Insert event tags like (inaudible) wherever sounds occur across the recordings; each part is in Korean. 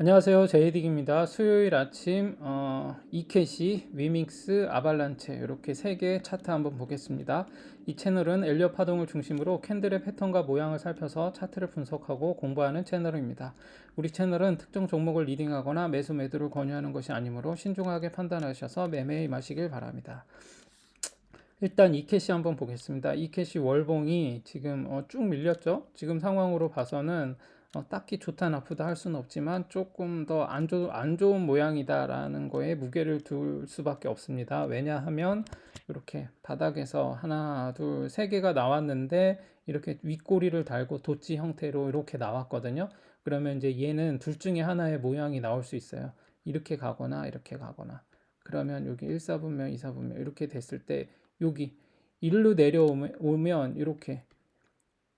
안녕하세요. 제이딕입니다. 수요일 아침 어, 이캐시, 위믹스, 아발란체 이렇게 세개 차트 한번 보겠습니다. 이 채널은 엘리어 파동을 중심으로 캔들의 패턴과 모양을 살펴서 차트를 분석하고 공부하는 채널입니다. 우리 채널은 특정 종목을 리딩하거나 매수 매도를 권유하는 것이 아니므로 신중하게 판단하셔서 매매에 마시길 바랍니다. 일단 이 캐시 한번 보겠습니다. 이 캐시 월봉이 지금 어, 쭉 밀렸죠. 지금 상황으로 봐서는 어, 딱히 좋다 나쁘다 할 수는 없지만 조금 더 안 안 좋은 모양이다라는 거에 무게를 둘 수밖에 없습니다. 왜냐하면 이렇게 바닥에서 하나, 둘, 세 개가 나왔는데 이렇게 윗꼬리를 달고 도치 형태로 이렇게 나왔거든요. 그러면 이제 얘는 둘 중에 하나의 모양이 나올 수 있어요. 이렇게 가거나 이렇게 가거나. 그러면 여기 1사분면, 2사분면 이렇게 됐을 때 여기 일로 내려오면 이렇게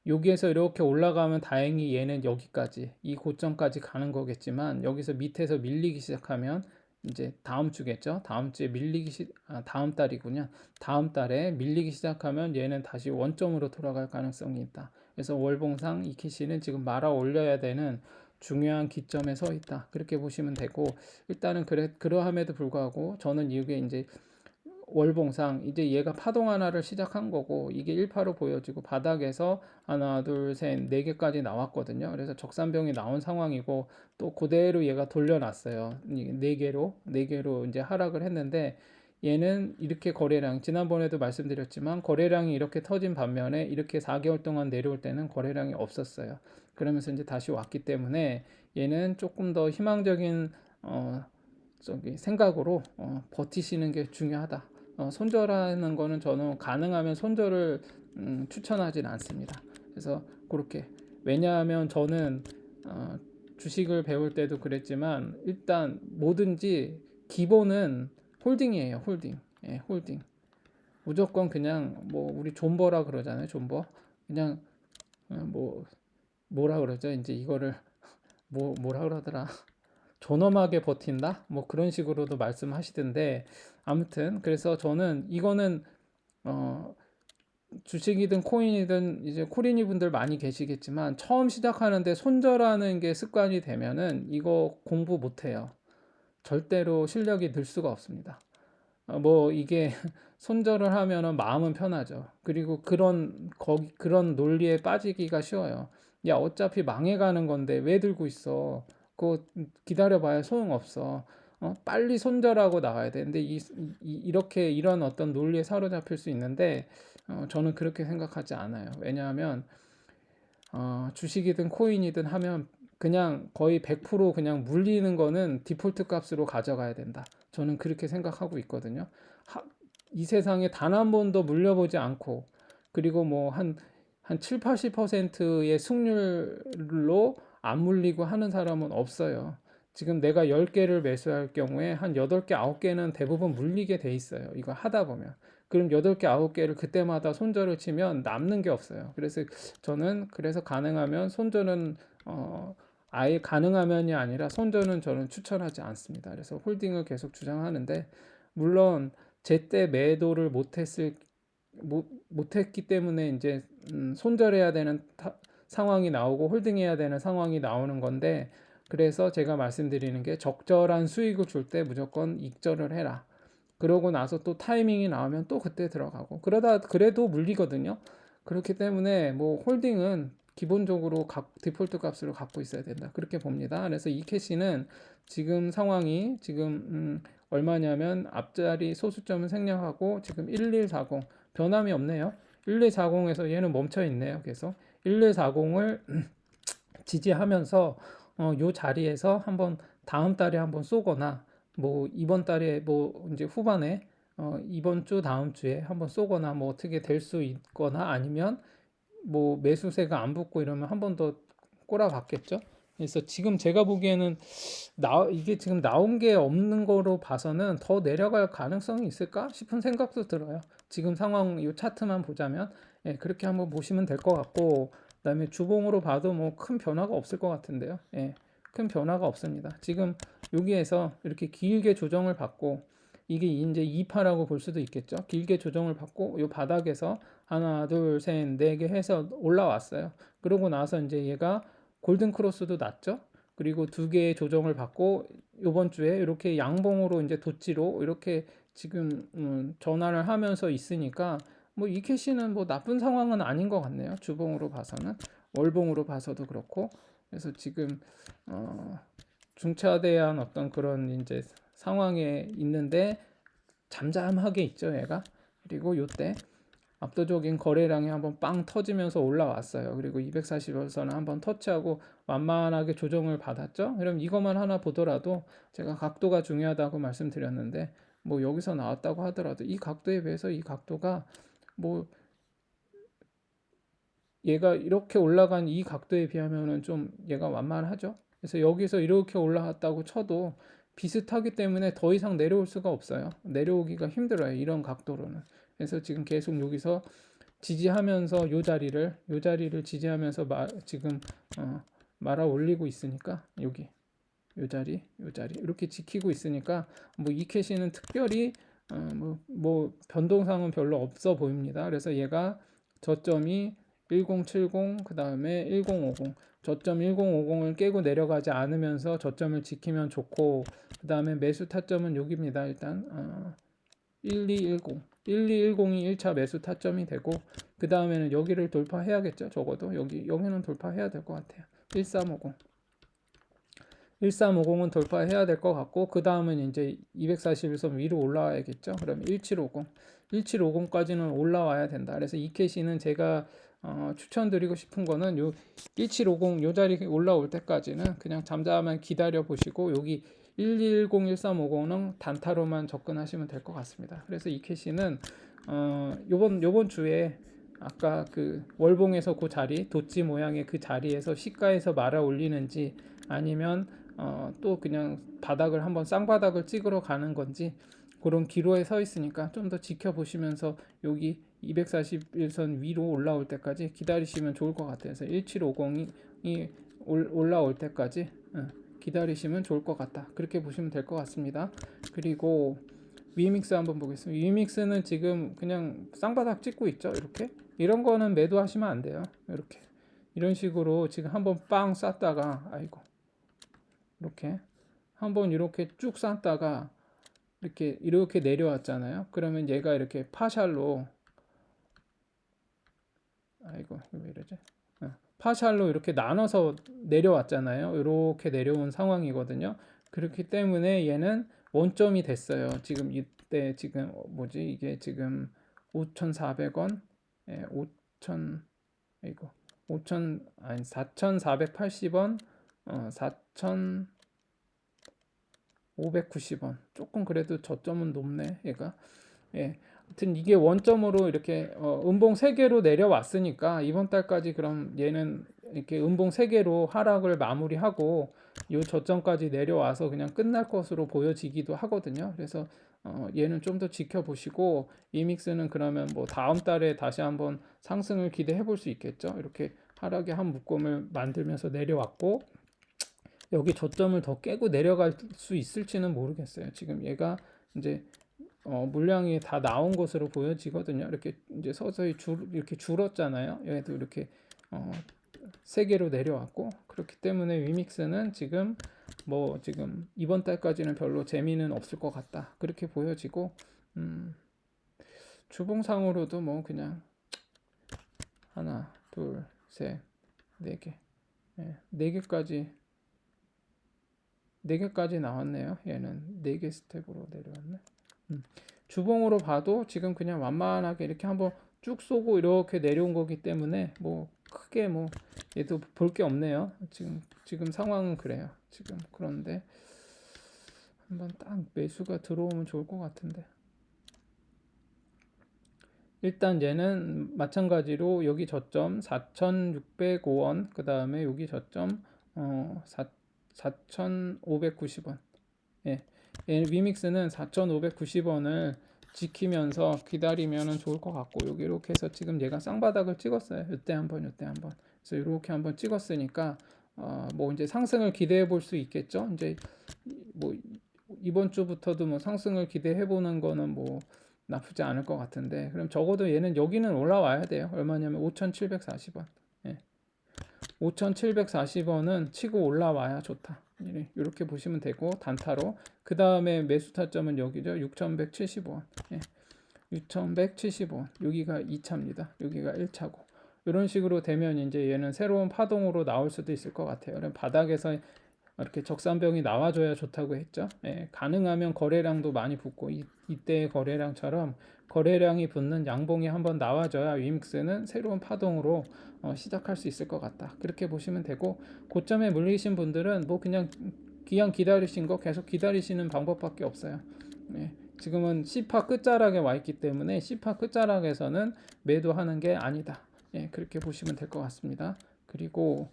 여기에서 이렇게 올라가면 다행히 얘는 여기까지 이 고점까지 가는 거겠지만 여기서 밑에서 밀리기 시작하면 이제 다음 주겠죠. 다음 주에 밀리기 시 아, 다음 달이군요. 다음 달에 밀리기 시작하면 얘는 다시 원점으로 돌아갈 가능성이 있다. 그래서 월봉상 이키시는 지금 말아 올려야 되는 중요한 기점에 서 있다. 그렇게 보시면 되고 일단은 그래 그러함에도 불구하고 저는 이게 이제 월봉상 이제 얘가 파동 하나를 시작한 거고 이게 1파로 보여지고 바닥에서 하나 둘셋네 개까지 나왔거든요. 그래서 적산병이 나온 상황이고 또 그대로 얘가 돌려놨어요. 네 개로 네 개로 이제 하락을 했는데 얘는 이렇게 거래량 지난번에도 말씀드렸지만 거래량이 이렇게 터진 반면에 이렇게 4개월 동안 내려올 때는 거래량이 없었어요. 그러면서 이제 다시 왔기 때문에 얘는 조금 더 희망적인 어 저기 생각으로 어, 버티시는 게 중요하다. 어, 손절하는 거는 저는 가능하면 손절을 음, 추천하진 않습니다. 그래서 그렇게 왜냐하면 저는 어, 주식을 배울 때도 그랬지만 일단 뭐든지 기본은 홀딩이에요. 홀딩. 예, 홀딩. 무조건 그냥 뭐 우리 존버라 그러잖아요. 존버. 그냥 어, 뭐 뭐라 그러죠? 이제 이거를 (laughs) 뭐 뭐라 그러더라. 존엄하게 버틴다? 뭐 그런 식으로도 말씀하시던데 아무튼 그래서 저는 이거는 어 주식이든 코인이든 이제 코린이 분들 많이 계시겠지만 처음 시작하는데 손절하는 게 습관이 되면은 이거 공부 못 해요. 절대로 실력이 늘 수가 없습니다. 어, 뭐 이게 (laughs) 손절을 하면은 마음은 편하죠. 그리고 그런 거기 그런 논리에 빠지기가 쉬워요. 야 어차피 망해가는 건데 왜 들고 있어? 그거 기다려봐야 소용없어. 어? 빨리 손절하고 나가야 되는데 이, 이, 렇게 이런 어떤 논리에 사로잡힐 수 있는데 어, 저는 그렇게 생각하지 않아요. 왜냐하면 어, 주식이든 코인이든 하면 그냥 거의 100% 그냥 물리는 거는 디폴트 값으로 가져가야 된다. 저는 그렇게 생각하고 있거든요. 하, 이 세상에 단 한 번도 물려보지 않고 그리고 뭐 한 한 7, 80%의 승률로 안 물리고 하는 사람은 없어요. 지금 내가 10개를 매수할 경우에 한 8개, 9개는 대부분 물리게 돼 있어요. 이거 하다 보면. 그럼 8개, 9개를 그때마다 손절을 치면 남는 게 없어요. 그래서 저는 그래서 가능하면 손절은 어 아예 가능하면이 아니라 손절은 저는 추천하지 않습니다. 그래서 홀딩을 계속 주장하는데 물론 제때 매도를 못 했을 못, 못 했기 때문에 이제 음, 손절해야 되는 타, 상황이 나오고 홀딩해야 되는 상황이 나오는 건데 그래서 제가 말씀드리는 게 적절한 수익을 줄 때 무조건 익절을 해라. 그러고 나서 또 타이밍이 나오면 또 그때 들어가고 그러다 그래도 물리거든요. 그렇기 때문에 뭐 홀딩은 기본적으로 각 디폴트 값으로 갖고 있어야 된다. 그렇게 봅니다. 그래서 이 캐시는 지금 상황이 지금 음 얼마냐면 앞자리 소수점은 생략하고 지금 1140 변함이 없네요. 1240에서 얘는 멈춰 있네요. 계속 1140을 (clears throat) 지지하면서 어, 요 자리에서 한번 다음 달에 한번 쏘거나 뭐 이번 달에 뭐 이제 후반에 어, 이번 주 다음 주에 한번 쏘거나 뭐 어떻게 될 수 있거나 아니면 뭐 매수세가 안 붙고 이러면 한 번 더 꼬라박겠죠. 그래서 지금 제가 보기에는 나 이게 지금 나온 게 없는 거로 봐서는 더 내려갈 가능성이 있을까 싶은 생각도 들어요. 지금 상황 이 차트만 보자면 예, 그렇게 한번 보시면 될 것 같고 그다음에 주봉으로 봐도 뭐 큰 변화가 없을 것 같은데요. 예, 큰 변화가 없습니다. 지금 여기에서 이렇게 길게 조정을 받고 이게 이제 2파라고 볼 수도 있겠죠. 길게 조정을 받고 이 바닥에서 하나, 둘, 셋, 네 개 해서 올라왔어요. 그러고 나서 이제 얘가 골든 크로스도 났죠. 그리고 두 개의 조정을 받고 이번 주에 이렇게 양봉으로 이제 도치로 이렇게 지금 음, 전환을 하면서 있으니까 뭐 이 캐시는 뭐 나쁜 상황은 아닌 것 같네요. 주봉으로 봐서는 월봉으로 봐서도 그렇고 그래서 지금 어, 중차대한 어떤 그런 이제 상황에 있는데 잠잠하게 있죠, 얘가. 그리고 요때 압도적인 거래량이 한번 빵 터지면서 올라왔어요. 그리고 240에서는 한번 터치하고 완만하게 조정을 받았죠. 그럼 이것만 하나 보더라도 제가 각도가 중요하다고 말씀드렸는데 뭐 여기서 나왔다고 하더라도 이 각도에 비해서 이 각도가 뭐 얘가 이렇게 올라간 이 각도에 비하면은 좀 얘가 완만하죠. 그래서 여기서 이렇게 올라왔다고 쳐도 비슷하기 때문에 더 이상 내려올 수가 없어요. 내려오기가 힘들어요. 이런 각도로는. 그래서 지금 계속 여기서 지지하면서 요 자리를 요 자리를 지지하면서 마, 지금 어, 말아 올리고 있으니까 여기 요 자리 요 자리 이렇게 지키고 있으니까 뭐 이 캐시는 특별히 어, 뭐, 뭐 변동상은 별로 없어 보입니다. 그래서 얘가 저점이 1070 그 다음에 1050 저점 1050을 깨고 내려가지 않으면서 저점을 지키면 좋고 그 다음에 매수 타점은 여기입니다. 일단 어, 1210 1210이 1차 매수 타점이 되고 그 다음에는 여기를 돌파해야겠죠. 적어도 여기 여기는 돌파해야 될 것 같아요. 1350 1350은 돌파해야 될 것 같고 그 다음은 이제 241선 위로 올라와야겠죠. 그러면 1750 1750까지는 올라와야 된다. 그래서 이 캐시는 제가 어, 추천드리고 싶은 거는 요 1750 요 자리 올라올 때까지는 그냥 잠잠한 기다려 보시고 여기 1210, 1350은 단타로만 접근하시면 될 것 같습니다. 그래서 이 캐시는 어, 요번 요번 주에 아까 그 월봉에서 그 자리 도치 모양의 그 자리에서 시가에서 말아 올리는지 아니면 어, 또 그냥 바닥을 한번 쌍바닥을 찍으러 가는 건지 그런 기로에 서 있으니까 좀 더 지켜보시면서 여기 241선 위로 올라올 때까지 기다리시면 좋을 것 같아요. 그래서 1750이 올라올 때까지 어, 기다리시면 좋을 것 같다. 그렇게 보시면 될 것 같습니다. 그리고 위믹스 한번 보겠습니다. 위믹스는 지금 그냥 쌍바닥 찍고 있죠. 이렇게 이런 거는 매도하시면 안 돼요. 이렇게 이런 식으로 지금 한번 빵 쌌다가 아이고 이렇게 한번 이렇게 쭉 쌌다가 이렇게 이렇게 내려왔잖아요. 그러면 얘가 이렇게 파샬로 아이고 왜 이러지? 어, 파샬로 이렇게 나눠서 내려왔잖아요. 이렇게 내려온 상황이거든요. 그렇기 때문에 얘는 원점이 됐어요. 지금 이때 지금 어, 뭐지 이게 지금 5,400원, 예, 5,000 이거 5,000 아니 4,480원, 어, 4,000 590원. 조금 그래도 저점은 높네, 얘가. 예. 하여튼 이게 원점으로 이렇게 어, 음봉 3개로 내려왔으니까 이번 달까지 그럼 얘는 이렇게 음봉 3개로 하락을 마무리하고 요 저점까지 내려와서 그냥 끝날 것으로 보여지기도 하거든요. 그래서 어, 얘는 좀 더 지켜보시고 이믹스는 그러면 뭐 다음 달에 다시 한번 상승을 기대해 볼 수 있겠죠. 이렇게 하락의 한 묶음을 만들면서 내려왔고 여기 저점을 더 깨고 내려갈 수 있을지는 모르겠어요. 지금 얘가 이제 어, 물량이 다 나온 것으로 보여지거든요. 이렇게 이제 서서히 줄 이렇게 줄었잖아요. 얘도 이렇게 어, 세 개로 내려왔고 그렇기 때문에 위믹스는 지금 뭐 지금 이번 달까지는 별로 재미는 없을 것 같다. 그렇게 보여지고 음, 주봉상으로도 뭐 그냥 하나, 둘, 셋, 네 개, 네, 네 개까지 네 개까지 나왔네요. 얘는 네개 스텝으로 내려왔네. 음. 주봉으로 봐도 지금 그냥 완만하게 이렇게 한번 쭉 쏘고 이렇게 내려온 거기 때문에 뭐 크게 뭐 얘도 볼 게 없네요. 지금 지금 상황은 그래요. 지금 그런데 한번 딱 매수가 들어오면 좋을 것 같은데. 일단 얘는 마찬가지로 여기 저점 4,605원 그 다음에 여기 저점 어 4, 4,590원. 예. 위믹스는 4,590원을 지키면서 기다리면 좋을 것 같고 여기 이렇게 해서 지금 얘가 쌍바닥을 찍었어요. 이때 한번 이때 한번. 그래서 이렇게 한번 찍었으니까 어, 뭐 이제 상승을 기대해 볼 수 있겠죠. 이제 뭐 이번 주부터도 뭐 상승을 기대해 보는 거는 뭐 나쁘지 않을 것 같은데 그럼 적어도 얘는 여기는 올라와야 돼요. 얼마냐면 5,740원. 예. 5,740원은 치고 올라와야 좋다. 예, 이렇게 보시면 되고 단타로 그 다음에 매수 타점은 여기죠. 6,170원. 예. 6,170원. 여기가 2차입니다. 여기가 1차고. 이런 식으로 되면 이제 얘는 새로운 파동으로 나올 수도 있을 것 같아요. 바닥에서 이렇게 적산병이 나와줘야 좋다고 했죠. 예, 가능하면 거래량도 많이 붙고 이, 이때의 거래량처럼 거래량이 붙는 양봉이 한번 나와줘야 위믹스는 새로운 파동으로 어, 시작할 수 있을 것 같다. 그렇게 보시면 되고 고점에 물리신 분들은 뭐 그냥 그냥 기다리신 거 계속 기다리시는 방법밖에 없어요. 예, 지금은 C파 끝자락에 와 있기 때문에 C파 끝자락에서는 매도하는 게 아니다. 예, 그렇게 보시면 될 것 같습니다. 그리고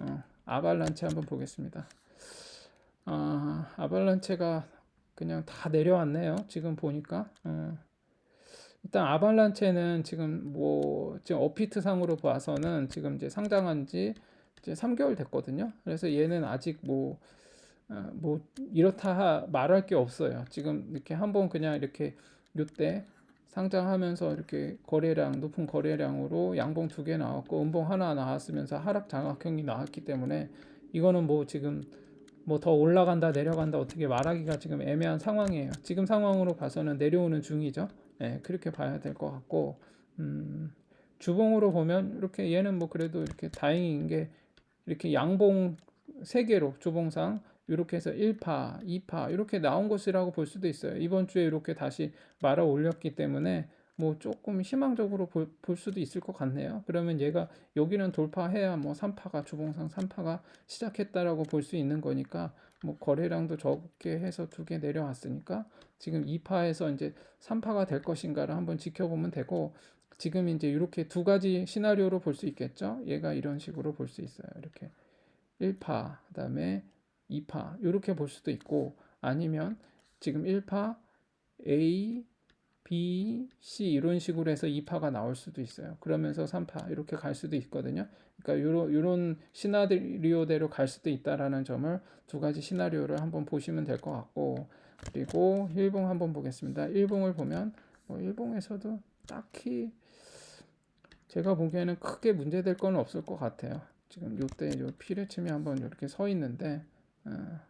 어, 아발란체 한번 보겠습니다. 아, 아발란체가 그냥 다 내려왔네요. 지금 보니까. 어. 일단 아발란체는 지금 뭐 지금 어피트 상으로 봐서는 지금 이제 상장한 지 이제 3개월 됐거든요. 그래서 얘는 아직 뭐, 어, 뭐 이렇다 하- 말할 게 없어요. 지금 이렇게 한번 그냥 이렇게 요때 상장하면서 이렇게 거래량 높은 거래량으로 양봉 두 개 나왔고 음봉 하나 나왔으면서 하락 장악형이 나왔기 때문에 이거는 뭐 지금 뭐 더 올라간다 내려간다 어떻게 말하기가 지금 애매한 상황이에요. 지금 상황으로 봐서는 내려오는 중이죠. 예, 그렇게 봐야 될 것 같고 음, 주봉으로 보면 이렇게 얘는 뭐 그래도 이렇게 다행인 게 이렇게 양봉 세 개로 주봉상 이렇게 해서 1파, 2파 이렇게 나온 것이라고 볼 수도 있어요. 이번 주에 이렇게 다시 말아 올렸기 때문에 뭐 조금 희망적으로 볼, 볼 수도 있을 것 같네요. 그러면 얘가 여기는 돌파해야 뭐 3파가 주봉상 3파가 시작했다라고 볼 수 있는 거니까 뭐 거래량도 적게 해서 두 개 내려왔으니까 지금 2파에서 이제 3파가 될 것인가를 한번 지켜보면 되고 지금 이제 이렇게 두 가지 시나리오로 볼 수 있겠죠. 얘가 이런 식으로 볼 수 있어요. 이렇게 1파, 그다음에 2파 이렇게 볼 수도 있고 아니면 지금 1파 A, B, C 이런 식으로 해서 2파가 나올 수도 있어요. 그러면서 3파 이렇게 갈 수도 있거든요. 그러니까 요런 요런 시나리오대로 갈 수도 있다라는 점을 두 가지 시나리오를 한번 보시면 될 것 같고 그리고 일봉 한번 보겠습니다. 일봉을 보면 뭐 일봉에서도 딱히 제가 보기에는 크게 문제될 건 없을 것 같아요. 지금 요때 요 피레침이 한번 이렇게 서 있는데 어,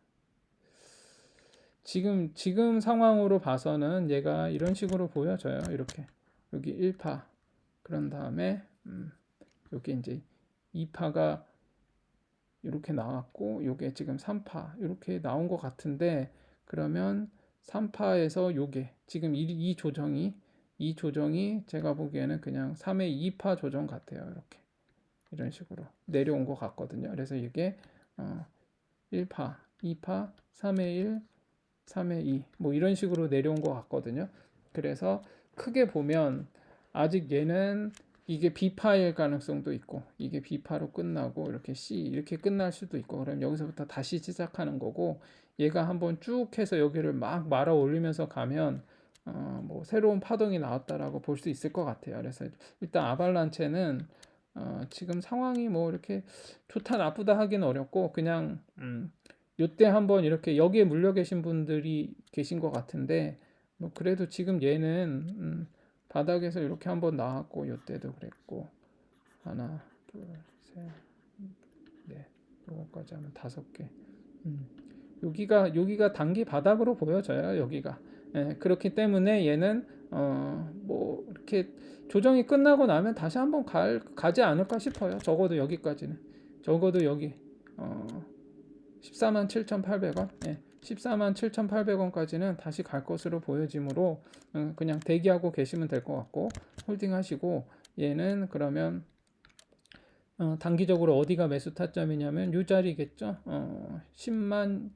지금 지금 상황으로 봐서는 얘가 이런 식으로 보여져요. 이렇게 여기 1파 그런 다음에 음, 여기 이제 2파가 이렇게 나왔고 요게 지금 3파 이렇게 나온 것 같은데 그러면 3파에서 요게 지금 이, 이 조정이 이 조정이 제가 보기에는 그냥 3의 2파 조정 같아요. 이렇게 이런 식으로 내려온 것 같거든요. 그래서 이게 어, 1파, 2파, 3의 1, 3의 2, 뭐 이런 식으로 내려온 것 같거든요. 그래서 크게 보면 아직 얘는 이게 B파일 가능성도 있고 이게 B파로 끝나고 이렇게 C 이렇게 끝날 수도 있고 그럼 여기서부터 다시 시작하는 거고 얘가 한번 쭉 해서 여기를 막 말아 올리면서 가면 어, 뭐 새로운 파동이 나왔다라고 볼 수 있을 것 같아요. 그래서 일단 아발란체는 어, 지금 상황이 뭐 이렇게 좋다 나쁘다 하기는 어렵고 그냥 음, 요때 한번 이렇게 여기에 물려 계신 분들이 계신 것 같은데 뭐 그래도 지금 얘는 음, 바닥에서 이렇게 한번 나왔고 요때도 그랬고 하나 둘셋넷 요거까지 하면 다섯 개 음, 여기가 여기가 단기 바닥으로 보여져요 여기가 예, 그렇기 때문에 얘는 어, 뭐 이렇게 조정이 끝나고 나면 다시 한번 갈, 가지 않을까 싶어요. 적어도 여기까지는. 적어도 여기 어, 14만 7,800원. 예, 14만 7,800원까지는 다시 갈 것으로 보여지므로 어, 그냥 대기하고 계시면 될 것 같고 홀딩 하시고 얘는 그러면 어, 단기적으로 어디가 매수 타점이냐면 이 자리겠죠. 어, 10만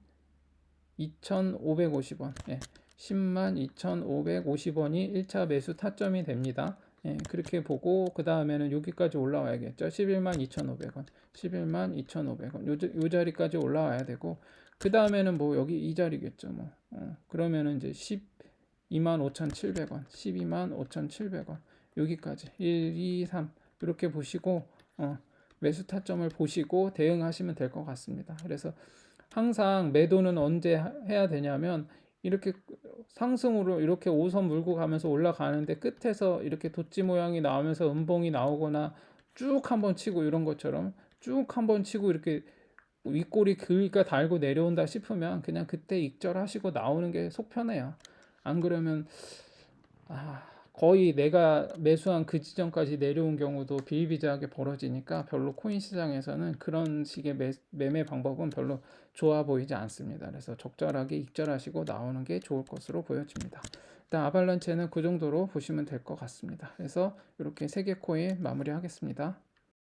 2,550원. 예. 10만 2,550원이 1차 매수 타점이 됩니다. 예, 그렇게 보고 그 다음에는 여기까지 올라와야겠죠. 11만 2,500원, 11만 2,500원 요, 요 자리까지 올라와야 되고 그 다음에는 뭐 여기 이 자리겠죠. 뭐 어, 그러면은 이제 12만 5,700원, 12만 5,700원 여기까지 1, 2, 3 이렇게 보시고 어, 매수 타점을 보시고 대응하시면 될 것 같습니다. 그래서 항상 매도는 언제 하- 해야 되냐면 이렇게 상승으로 이렇게 5선 물고 가면서 올라가는데 끝에서 이렇게 도치 모양이 나오면서 음봉이 나오거나 쭉 한번 치고 이런 것처럼 쭉 한번 치고 이렇게 윗골이 길게 달고 내려온다 싶으면 그냥 그때 익절하시고 나오는 게 속 편해요. 안 그러면 아, 거의 내가 매수한 그 지점까지 내려온 경우도 비일비재하게 벌어지니까 별로 코인 시장에서는 그런 식의 매, 매매 방법은 별로 좋아 보이지 않습니다. 그래서 적절하게 익절하시고 나오는 게 좋을 것으로 보여집니다. 일단 아발란체는 그 정도로 보시면 될 것 같습니다. 그래서 이렇게 세 개 코인 마무리하겠습니다.